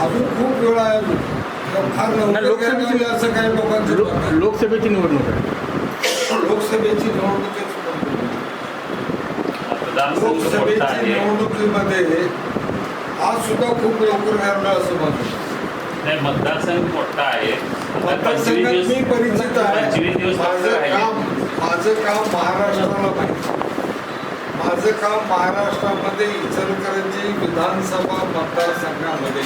अजून खूप वेळ आहे अजून फार लोकसभेची- असं काही लोकांचं. लोकसभेची निवडणूक आहे लोकसभेची मोठा लोकसभेची निवडणुकीमध्ये आज सुद्धा खूप लवकर घ्यायला असं आहे. नाही मतदारसंघ मोठा आहे मतदारसंघात मी परिचित आहे माझं. काम माझं काम महाराष्ट्राला माहिती माझं काम महाराष्ट्रामध्ये इचलकरंजी विधानसभा मतदारसंघामध्ये.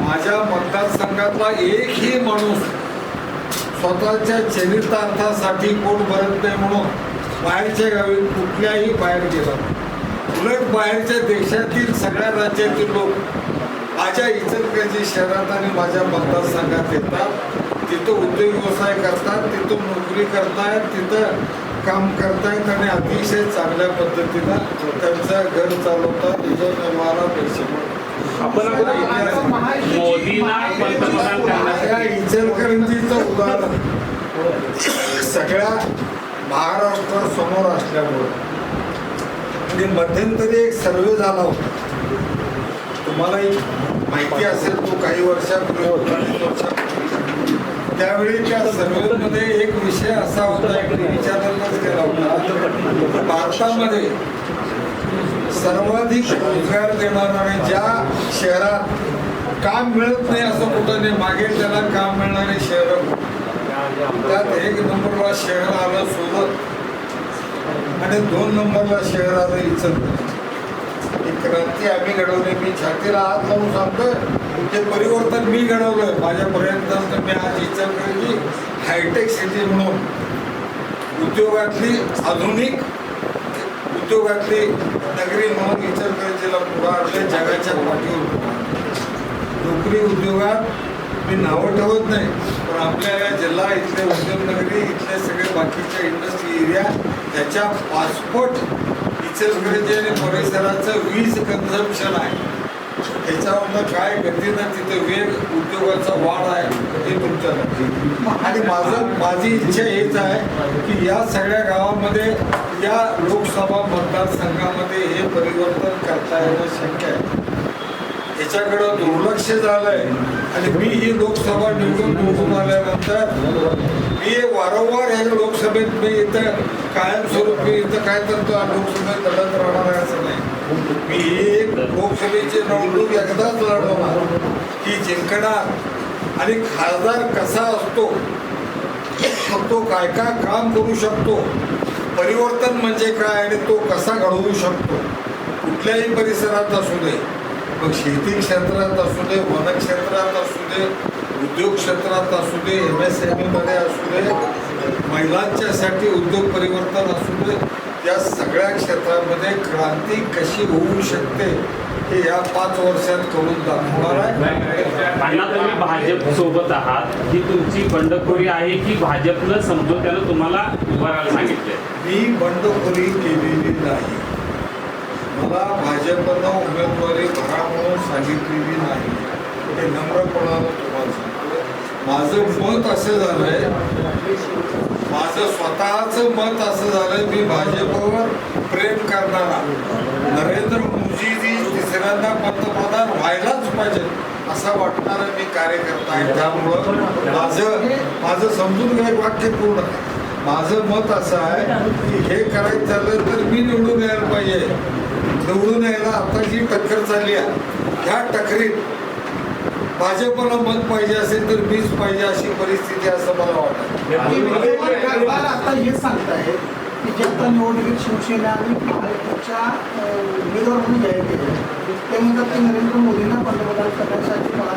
माझ्या मतदारसंघातला एकही माणूस स्वतःच्या चरितार्थासाठी कोण भरत नाही म्हणून बाहेरच्या गावी कुठल्याही बाहेर गेला उलट बाहेरच्या देशातील सगळ्या राज्यातील लोक माझ्या इचलकरंजी शहरात आणि माझ्या मतदारसंघात येतात. तिथं उद्योग व्यवसाय करतात तिथं नोकरी करतात तिथं काम करतायत आणि अतिशय चांगल्या पद्धतीनं त्यांचं घर चालवतात उदरनिर्वाहाला पैसे. आपण इचलकरंजीचं उदाहरण. सगळ्या महाराष्ट्रासमोर असल्यामुळं. आणि मध्यंतरी एक सर्वे झाला होता. तुम्हालाही माहिती असेल तो काही वर्षापूर्वी अडीच वर्षापूर्वी त्यावेळीच्या सर्वेमध्ये एक विषय असा होता एक विचारांनाच केला होता. भारतामध्ये सर्वाधिक रोजगार देणारा आणि ज्या शहरात काम मिळत नाही असं कुठं नाही मागे त्याला काम मिळणारे शहर त्यात एक नंबरला शहर आलं सुरत आणि दोन नंबरला शहर आलं इचल ही क्रांती आम्ही घडवली. मी छातीला हात लावून सांगतोय. ते परिवर्तन मी घडवलं. माझ्यापर्यंत मी आज इचलकरंजी हायटेक सिटी म्हणून उद्योगातली आधुनिक उद्योगातली नगरी म्हणून इचलकरंजीला पुढं जगाच्या पाठीवर नोकरी उद्योगात मी नावं ठेवत नाही पण आपल्या या जिल्हा इथले उद्योगनगरी इथले सगळे बाकीचे इंडस्ट्री एरिया त्याच्या पासपोर्ट इचलकरंजी आणि परिसराचं वीज कन्झम्पशन आहे. त्याच्यामधनं काय गतीनं तिथे वेग उद्योगाचा वाढ आहे हे तुमच्या आणि माझं माझी इच्छा हेच आहे की या सगळ्या गावामध्ये या लोकसभा मतदारसंघामध्ये हे परिवर्तन करता येणं शक्य आहे. याच्याकडं दुर्लक्ष झालंय. आणि मी ही लोकसभा निवडून निवडून आल्यानंतर मी वारंवार या लोकसभेत मी इथं कायमस्वरूपी इथं काय तर तो लोकसभेत लढत राहणार आहे असं मी लोकसभेची निवडणूक एकदाच लढवणार की जिंकणार. आणि खासदार कसा असतो तो काय काय काम करू शकतो परिवर्तन म्हणजे काय आणि तो कसा घडवू शकतो कुठल्याही परिसरात असू दे मग शेती क्षेत्रात असू दे वन क्षेत्रात असू दे उद्योग क्षेत्रात असू दे एम एस एममध्ये असू दे महिलांच्यासाठी उद्योग परिवर्तन असू दे या सगळ्या क्षेत्रामध्ये क्रांती कशी होऊ शकते हे या पाच वर्षात करून दाखवणार आहे. भाजप सोबत आहात. ही तुमची बंडखोरी आहे की भाजपनं समजोत्यानं तुम्हाला उभं राहायला सांगितलंय? मी बंडखोरी केलेली नाही. मला भाजपनं उमेदवारी भरा म्हणून सांगितलेली नाही. हे नम्रपणानं तुम्हाला सांगतो माझं मत असं झालंय माझं स्वतःचं मत असं झालं मी भाजपवर प्रेम करणारा. नरेंद्र मोदीजी तिसऱ्यांदा पंतप्रधान व्हायलाच पाहिजे असं वाटणारा मी कार्यकर्ता आहे. त्यामुळं माझं माझं समजून घ्या एक वाक्य पूर्ण. आहे. माझं मत असं आहे की हे करायचं झालं तर मी निवडून यायला पाहिजे. निवडून यायला आता जी टक्कर चालली आहे. ह्या टक्करीत भाजपला मत पाहिजे असेल तर मीच पाहिजे अशी परिस्थिती असं मला वाटतं. आता हे सांगताय की जे आता निवडणुकीत शिवसेना आणि महायुतीच्या अं, उमेदवार म्हणून जाहीर केले ते म्हणतात की नरेंद्र मोदींना पंतप्रधान करण्यासाठी मला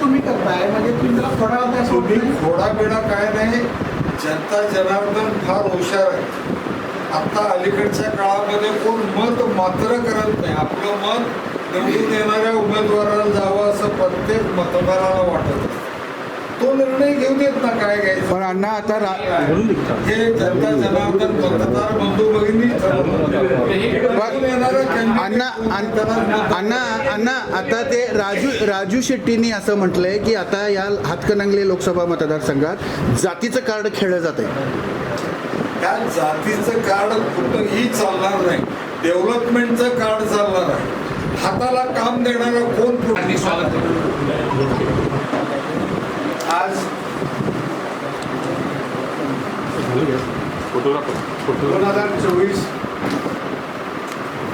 तुम्ही करताय म्हणजे तुम्ही थोडा थोडा बिडा काय नाही. जनता जनार्दन फार हुशार आहे. आता अलीकडच्या काळामध्ये कोण मत मात्र करत नाही. आपलं मत निवडून येणाऱ्या उमेदवाराला जावं असं प्रत्येक मतदाराला वाटत. तो निर्णय घेऊ देत ना काय घ्यायचं. पण अण्णा आता हे जनता जनार्दन मतदार बंधू भगिनी अण्णा अण्णा अण्णा आता ते राजू राजू शेट्टींनी असं म्हटलंय की आता या हातकणंगले लोकसभा मतदारसंघात जातीचं कार्ड खेळलं जात आहे त्या जातीचं कार्ड कुठंही चालणार नाही. डेव्हलपमेंटचं कार्ड चालणार आहे. हाताला काम देणारा कोण आज दोन हजार चोवीस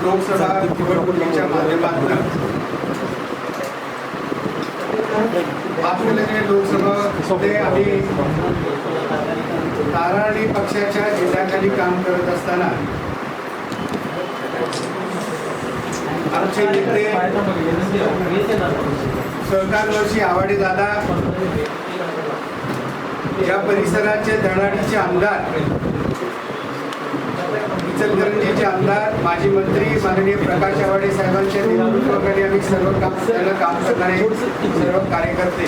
लोकसभा निवडणुकीच्या माध्यमातून आपल्याकडे लोकसभा आम्ही ताराणी पक्षाच्या झेंड्याखाली काम करत असताना आमचे नेते सहकारवर्षी आवाडे दादा या परिसराचे धडाडीचे आमदार इचलकरंजीचे आमदार माजी मंत्री माननीय प्रकाश आवाडे साहेबांच्या नेतृत्वाखाली आम्ही सर्व काम त्याला काम करणारे सर्व कार्यकर्ते.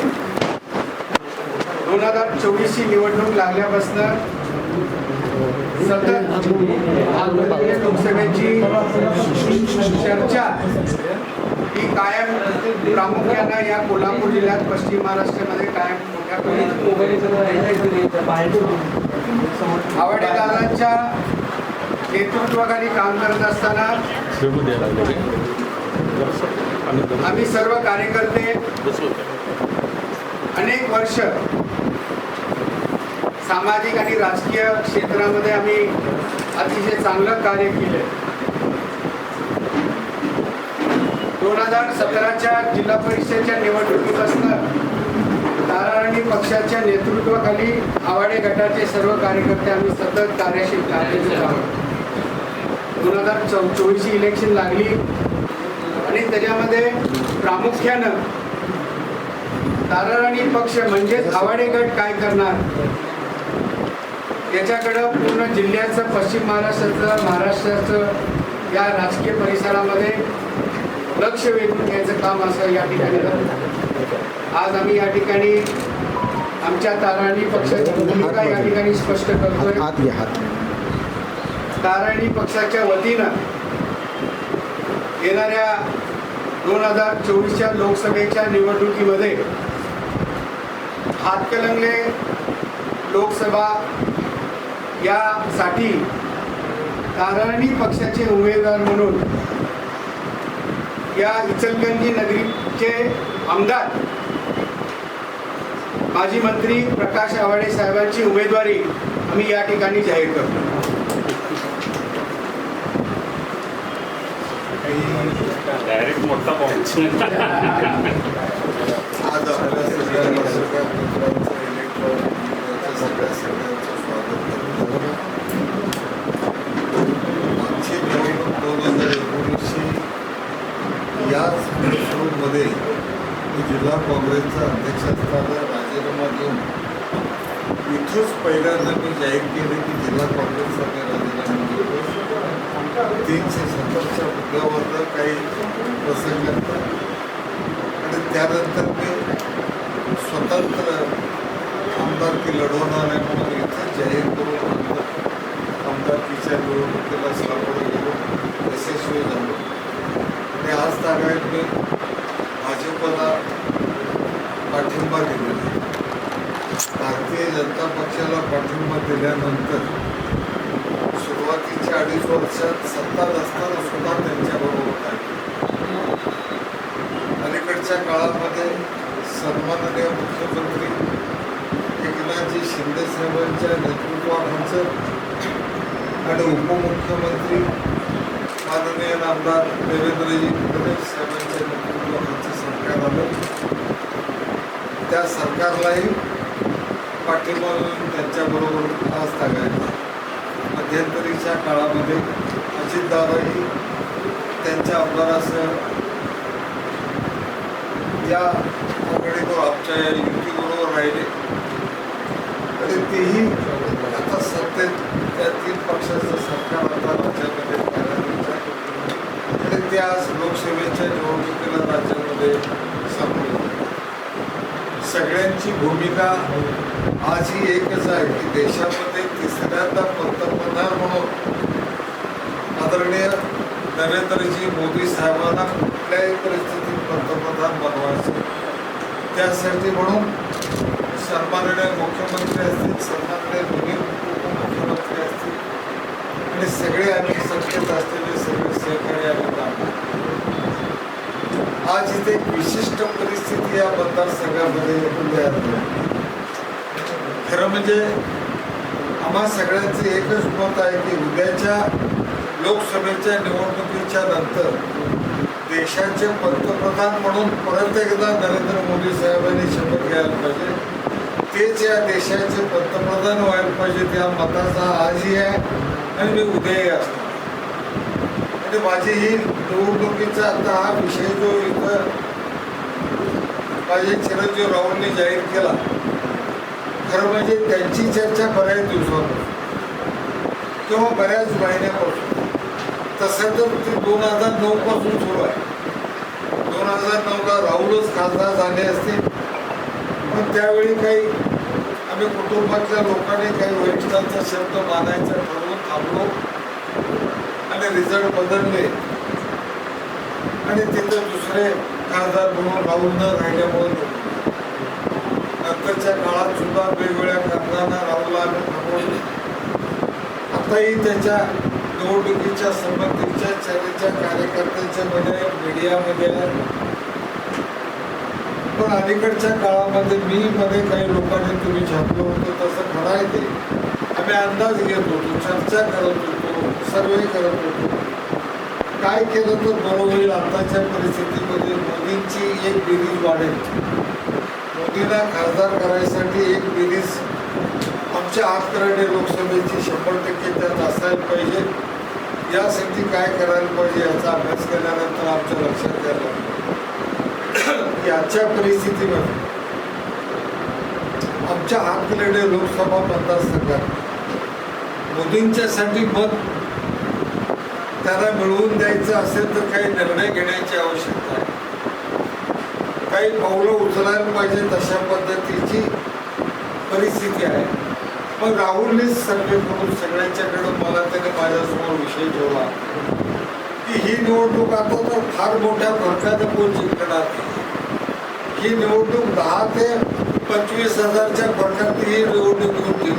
दोन हजार चोवीसची निवडणूक लागल्यापासून सतत लोकसभेची चर्चा ही कायम प्रामुख्यानं या कोल्हापूर जिल्ह्यात पश्चिम महाराष्ट्रामध्ये कायम मोठ्या आवाडे नेतृत्वाखाली काम करत असताना आम्ही सर्व कार्यकर्ते अनेक वर्ष सामाजिक आणि राजकीय क्षेत्रामध्ये आम्ही अतिशय चांगलं कार्य केलं दोन हजार सतराच्या जिल्हा परिषदेच्या निवडणुकीपासून ताराणी पक्षाच्या नेतृत्वाखाली आवाडे गटाचे सर्व कार्यकर्ते आम्ही सतत कार्यशील कार्यशील आहोत. दोन हजार चौ चोवीसची इलेक्शन लागली आणि त्याच्यामध्ये प्रामुख्यानं ताराराणी पक्ष म्हणजेच आवाडे गट काय करणार? याच्याकडं पूर्ण जिल्ह्याचं पश्चिम महाराष्ट्राचं महाराष्ट्राचं या राजकीय परिसरामध्ये लक्ष वेधून घ्यायचं काम असं या ठिकाणी. आज आम्ही या ठिकाणी आमच्या ताराणी पक्षाची भूमिका या ठिकाणी स्पष्ट करतोय ताराणी पक्षाच्या वतीनं येणाऱ्या दोन हजार चोवीसच्या लोकसभेच्या निवडणुकीमध्ये हातकलंगले लोकसभा यासाठी ताराणी पक्षाचे उमेदवार म्हणून या इचलकरंजी नगरीचे आमदार माजी मंत्री प्रकाश आवाडे साहेबांची उमेदवारी आम्ही या ठिकाणी जाहीर करतो. डायरेक्ट मोठा पाऊस आज आपल्या सगळ्या पत्रकार मित्रांचं इलेक्ट्रॉनिक मीडियाच्या सगळ्या सगळ्यांचं स्वागत करतो मागची निवडणूक दोन हजार एकोणीसची याच प्रेसरूममध्ये मी जिल्हा काँग्रेसचा अध्यक्ष असताना राजीनामा देऊन इथंच पहिल्यांदा मी जाहीर केलं की जिल्हा काँग्रेसचा मी राजीनामा देतो तीनशे सत्तरच्या मुद्द्यावरनं काही प्रसंग आणि त्यानंतर मी स्वतंत्र आमदारकी लढवणार आहे म्हणून इथं जाहीर करून आमदारकीच्या निवडणुकीला सामोरं गेलो. यशस्वी झालो. आणि आज तागायत मी भाजपला पाठिंबा दिलेला भारतीय जनता पक्षाला पाठिंबा दिल्यानंतर सुरुवातीच्या अडीच वर्षात सत्ता नसताना सुद्धा त्यांच्याबरोबर आहे अलीकडच्या काळामध्ये सन्माननीय मुख्यमंत्री एकनाथजी शिंदे साहेबांच्या नेतृत्वाखालचं आणि उपमुख्यमंत्री माननीय आमदार देवेंद्रजी फडणवीस साहेबांच्या नेतृत्वाखालचं सरकार आलं. त्या सरकारलाही पाठिंबा त्यांच्याबरोबर आज तागायचं मध्यंतरीच्या काळामध्ये अजितदादाही त्यांच्या आमदारासह या आघाडीवर आमच्या या युतीबरोबर राहिले. आणि तेही आता सत्तेत त्या तीन पक्षाचं सरकार आता राज्यामध्ये आणि ते आज लोकसेवेच्या निवडणुकीला राज्यामध्ये सामोरे सगळ्यांची भूमिका आजही एकच आहे की देशामध्ये तिसऱ्यांदा पंतप्रधान म्हणून आदरणीय नरेंद्रजी मोदी साहेबांना कुठल्याही परिस्थितीत त्यासाठी म्हणून सन्माननीय मुख्यमंत्री असतील सर्वांकडे दोन्ही उपमुख्यमंत्री असतील आणि सगळे आम्ही संकेत असलेले सगळे सहकारी आम्ही आज इथे विशिष्ट परिस्थिती या मतदारसंघामध्ये तयार झाली खरं म्हणजे आम्हा सगळ्यांचं एकच मत आहे की उद्याच्या लोकसभेच्या निवडणुकीच्या नंतर देशाचे पंतप्रधान म्हणून परत एकदा नरेंद्र मोदी साहेबांनी शपथ घ्यायला पाहिजे. तेच या देशाचे पंतप्रधान व्हायला पाहिजे त्या मताचा आजही आहे आणि मी उद्याही असतो. आणि माझी ही निवडणुकीचा आता हा विषय जो इथं माझे चिरंजीव राहुलने जाहीर केला खरं म्हणजे त्यांची चर्चा बऱ्याच दिवसापासून. किंवा बऱ्याच महिन्यापासून. तसं तर ते दोन हजार नऊ पासून सुरू आहे. दोन हजार नऊला राहुलच खासदार झाले असते पण त्यावेळी काही आम्ही कुटुंबातल्या लोकांनी काही वरिष्ठांचा शब्द मानायचा ठरवून थांबलो. आणि रिझल्ट बदलले. आणि तिथं दुसरे खासदार म्हणून राहुल न राहिल्यामुळे नंतरच्या काळात सुद्धा वेगवेगळ्या कारणांना राहुलला आम्ही थांबवले आताही त्याच्या निवडणुकीच्या संबंधीच्या चर्चेच्या कार्यकर्त्यांच्या मध्ये मीडियामध्ये पण अलीकडच्या काळामध्ये मी मध्ये काही लोकांनी तुम्ही छापलो होतं तसं खरं आहे ते. आम्ही अंदाज घेत होतो चर्चा करत होतो सर्वे करत होतो. काय केलं तर बरं होईल आताच्या परिस्थितीमध्ये? मोदींची एक बेरीज वाढेल. मोदींना खासदार करायसाठी एक बेरीज आमच्या हातकरडे लोकसभेची शंभर टक्के त्यात असायला पाहिजे. यासाठी काय करायला पाहिजे याचा अभ्यास केल्यानंतर आमच्या लक्षात यायला याच्या परिस्थितीमध्ये आमच्या हातकरडे लोकसभा मतदारसंघात मोदींच्यासाठी मत त्यांना मिळवून द्यायचं असेल तर काही निर्णय घेण्याची आवश्यकता आहे. काही पावलं उचलायला पाहिजे तशा पद्धतीची परिस्थिती आहे. मग राहुलने सर्वे करून सगळ्यांच्याकडे मला त्याने माझ्यासमोर विषय ठेवला. की ही निवडणूक आता तर फार मोठ्या फरकाने कोण जिंकणार ही निवडणूक दहा ते पंचवीस हजारच्या फरकात ही निवडणूक घेऊन जिंकली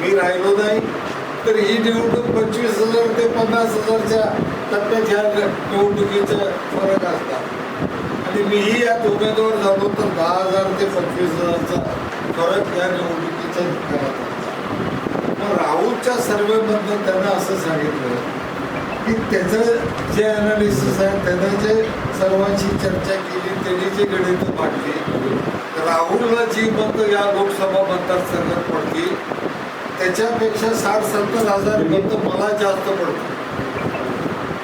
मी राहिलो नाही तर ही निवडणूक पंचवीस हजार ते पन्नास हजारच्या टप्प्यात ह्या निवडणुकीचा फरक असतात. आणि मीही यात उमेदवार झालो तर दहा हजार ते पंचवीस हजारचा फरक या निवडणुकीत निकालात असतो. मग राहुलच्या सर्वेमधनं त्यांना असं सांगितलं की त्याचं जे अनालिसिस आहे त्यानं जे सर्वांशी चर्चा केली त्यांनी जे गणित मांडली राहुलला जी मत या लोकसभा मतदारसंघात पडली त्याच्यापेक्षा साठ सत्तर हजार मत मला जास्त पडतो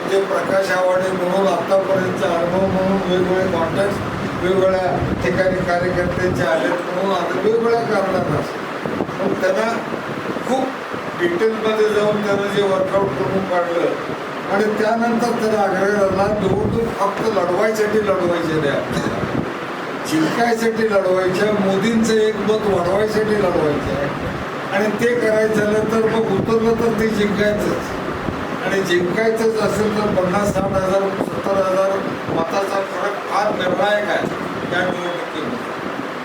म्हणजे प्रकाश आवाडे म्हणून आतापर्यंतचा अनुभव म्हणून वेगवेगळे कॉन्टॅक्ट वेगवेगळ्या ठिकाणी कार्यकर्त्यांचे आले म्हणून आता वेगवेगळ्या कारणांना असतात त्यांना खूप डिटेलमध्ये जाऊन त्यानं जे वर्कआउट करून काढलं. आणि त्यानंतर त्याला आग्रह धरला निवडणूक फक्त लढवायसाठी लढवायचे नाही. आपल्याला. जिंकायसाठी लढवायच्या मोदींचं एक मत वाढवायसाठी लढवायचं. आहे आणि ते करायचं झालं तर मग उतरलं तर ते जिंकायचंच. आणि जिंकायचंच असेल तर पन्नास साठ हजार सत्तर हजार मताचा फरक फार निर्णायक आहे. त्या निवडणुकीत.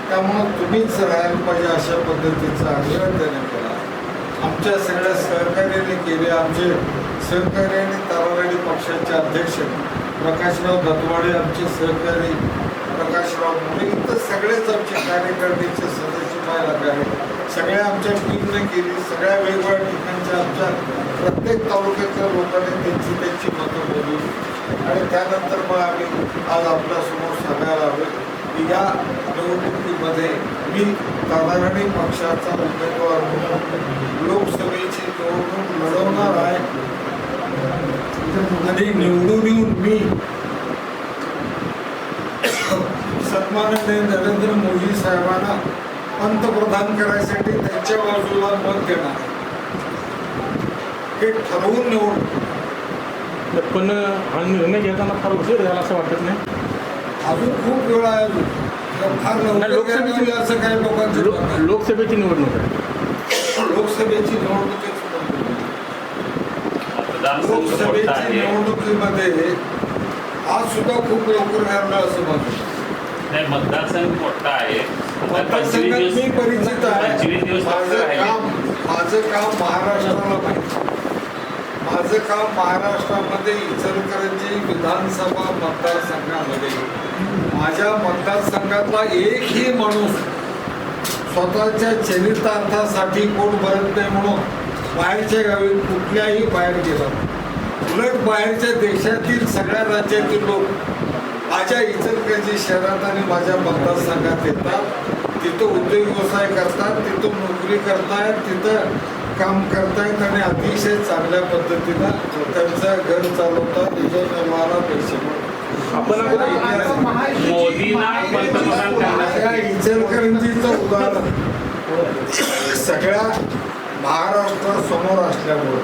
त्यामुळं तुम्हीच राहायला पाहिजे अशा पद्धतीचा आग्रह त्याने केला आमच्या सगळ्या सहकार्याने केले आमचे सहकार्याने आणि पक्षाचे अध्यक्ष प्रकाशराव दत्वाडे आमचे सहकारी प्रकाशराव मुळे इतर सगळेच आमचे कार्यकर्त्याचे सदस्य व्हायला लागले. सगळ्या आमच्या टीमने केली सगळ्या वेगवेगळ्या ठिकाणच्या आमच्या प्रत्येक तालुक्यातल्या लोकांनी त्यांची त्यांची मतं बोलली. आणि त्यानंतर मग आम्ही आज आपल्यासमोर सांगायला आलो की या निवडणुकीमध्ये मी ताराराणी पक्षाचा उमेदवार म्हणून लोकसभेची निवडणूक लढवणार आहे. आणि निवडून येऊन मी सन्माननीय नरेंद्र मोदी साहेबांना पंतप्रधान करायसाठी त्यांच्या बाजूला मत देणार हे ठरवून निवड पण हा निर्णय घेताना फार उशीर झाला असं वाटत नाही. अजून खूप वेळ आहे फार नाही, लवकर लोकसभेची- असं काही लोकांचं लो- मत आहे. लोकसभेची निवडणूक आहे. लोकसभेची निवडणुकीची मतदारसंघ मोठा लोकसभेची आहे. निवडणुकीमध्ये आज सुद्धा खूप लवकर घ्यावं असं माझं नाही मतदारसंघ मोठा आहे. मतदारसंघात मी परिचित आहे. पंचवीस दिवस फक्त माझं राहिले. काम माझं काम महाराष्ट्राला माहिती माझं काम महाराष्ट्रामध्ये इचलकरंजी विधानसभा मतदारसंघामध्ये. माझ्या मतदारसंघातला एकही माणूस स्वतःच्या चरितार्थासाठी कोण भरत नाही म्हणून बाहेरच्या गावी कुठल्याही बाहेर गेला उलट बाहेरच्या देशातील सगळ्या राज्यातील लोक माझ्या इचलकरंजी शहरात आणि माझ्या मतदारसंघात येतात. तिथं उद्योग व्यवसाय करतात तिथं नोकरी करतायत तिथं काम करतायत आणि अतिशय चांगल्या पद्धतीनं त्यांचं घर चालवतात. उदरनिर्वाहाला पैसे. इचलकरंजीचं उदाहरण. सगळ्या महाराष्ट्रासमोर असल्यामुळं.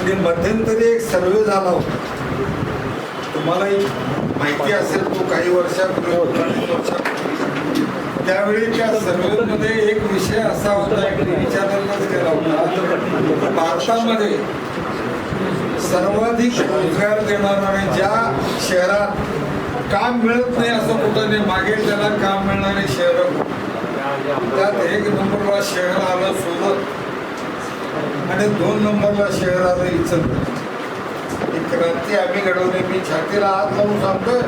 आणि मध्यंतरी एक सर्वे झाला होता. तुम्हालाही माहिती असेल तो काही वर्षापूर्वी वर्षापूर्वी त्यावेळी त्या सर्वेमध्ये एक विषय असा होता की विचारलाच गेला होता भारतामध्ये सर्वाधिक रोजगार देणार आणि ज्या शहरात काम मिळत नाही असं कुठं नाही मागेल त्याला काम मिळणारे शहर त्यात एक नंबरला शहर आलं सोबत. आणि दोन नंबरला शहर आलं इचलकरंजी. क्रांती आम्ही घडवली. मी छातीला हात लावून सांगतोय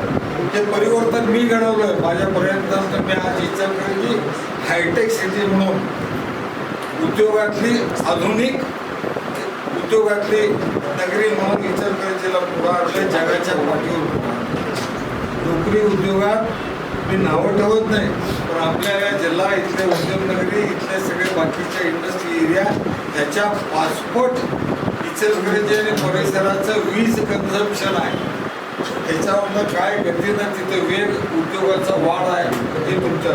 ते परिवर्तन मी घडवलंय माझ्यापर्यंत मी आज इचलकरंजी हायटेक सिटी म्हणून उद्योगातली आधुनिक उद्योगातली नगरी म्हणून इचलकरंजीला पुढं आणलं जगाच्या पाठीवर नोकरी उद्योगात मी नावं ठेवत नाही पण आपल्या या जिल्हा इथले उद्योगनगरी इथले सगळे बाकीच्या इंडस्ट्री एरिया त्याच्या पासपोर्ट इचलकरंजी आणि परिसराचं वीज कन्झम्पशन आहे. त्याच्यावरनं काय गतीनं तिथे वेग उद्योगाचा वाढ आहे. हे तुमच्या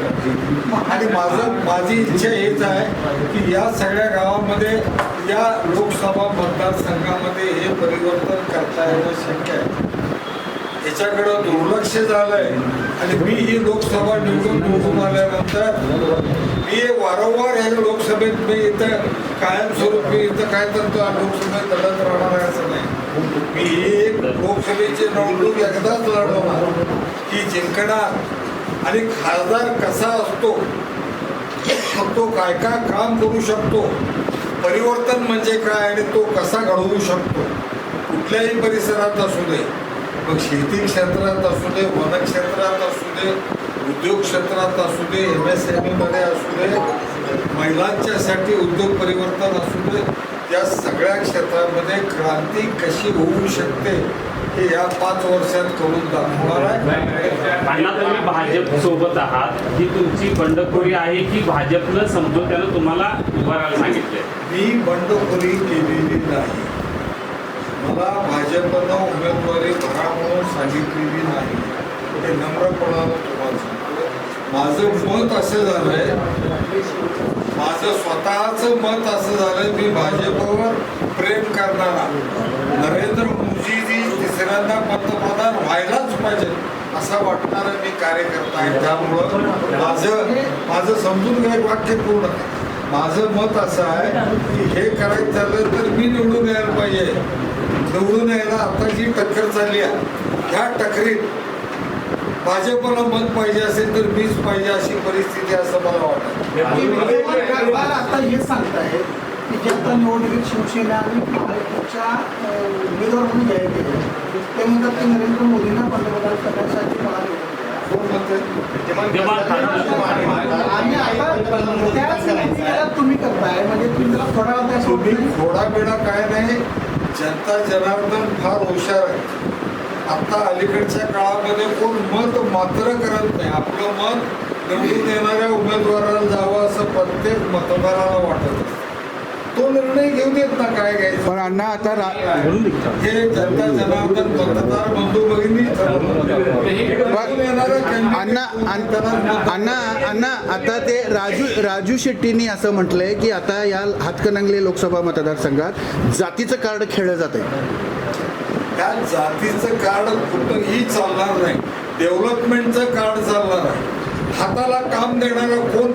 आणि माझं माझी इच्छा हेच आहे की या सगळ्या गावामध्ये या लोकसभा मतदारसंघामध्ये हे परिवर्तन करता येणं शक्य आहे. याच्याकडं दुर्लक्ष झालंय. आणि मी ही लोकसभा निवडून निवडून आल्यानंतर मी वारंवार या लोकसभेत मी इथं कायमस्वरूपी इथं काय तर लोकसभेत लढत राहणार आहे असं नाही. मी एक लोकसभेची निवडणूक एकदाच लढवणार ही जिंकणार आणि खासदार कसा असतो तो काय काय काम करू शकतो परिवर्तन म्हणजे काय आणि तो कसा घडवू शकतो कुठल्याही परिसरात असू दे मग शेती क्षेत्रात असू दे वनक्षेत्रात असू दे उद्योग क्षेत्रात असू दे एम एस एममध्ये असू दे महिलांच्यासाठी उद्योग परिवर्तन असू दे या सगळ्या क्षेत्रामध्ये क्रांती कशी होऊ शकते हे या पाच वर्षात करून दाखवणार आहे. भाजप सोबत आहात ही तुमची बंडखोरी आहे की भाजपनं समजोत्यानं तुम्हाला उभं राहायला सांगितलंय? मी बंडखोरी केलेली नाही. मला भाजपनं उमेदवारी भरा म्हणून सांगितलेली नाही. हे सांगतो माझं मत असं झालंय माझं स्वतःचं मत असं झालंय मी भाजपवर प्रेम करणारा नरेंद्र मोदीजी तिसऱ्यांदा पंतप्रधान व्हायलाच पाहिजे असा वाटणारा मी कार्यकर्ता आहे. त्यामुळं माझं माझं समजून घ्या एक वाक्य पूर्ण. आहे. माझं मत असं आहे की हे करायचं झालं तर मी निवडून यायला पाहिजे. निवडून यायला आता जी टक्कर चालली आहे. ह्या टक्करीत भाजपला मत पाहिजे असेल तर मीच पाहिजे अशी परिस्थिती असं मला वाटतं. आता हे सांगतायत की जे आता निवडणुकीत शिवसेना आणि महायुतीच्या उमेदवार म्हणून जाहीर केले. ते म्हणतात की नरेंद्र मोदींना पंतप्रधान करण्यासाठी मला तुम्ही करताय. म्हणजे तुम्ही जरा थोडा थोडा बेडा काय नाही जनता जनार्दन फार हुशार आहे. आता अलीकडच्या काळामध्ये कोण मत मात्र करत नाही. आपलं मत निवडून येणाऱ्या उमेदवाराला जावं असं प्रत्येक मतदाराला वाटत. तो निर्णय घेऊ देत ना काय घ्यायचं. पण अण्णा आता हे जनता जनार्दन मतदार बंधू भगिनी अण्णा अण्णा अण्णा आता ते राजू राजू शेट्टींनी असं म्हटलंय की आता या हातकणंगले लोकसभा मतदारसंघात जातीचं कार्ड खेळलं जात आहे त्या जातीचं कार्ड कुठंही चालणार नाही. डेव्हलपमेंटचं कार्ड चालणार आहे. हाताला काम देणारा कोण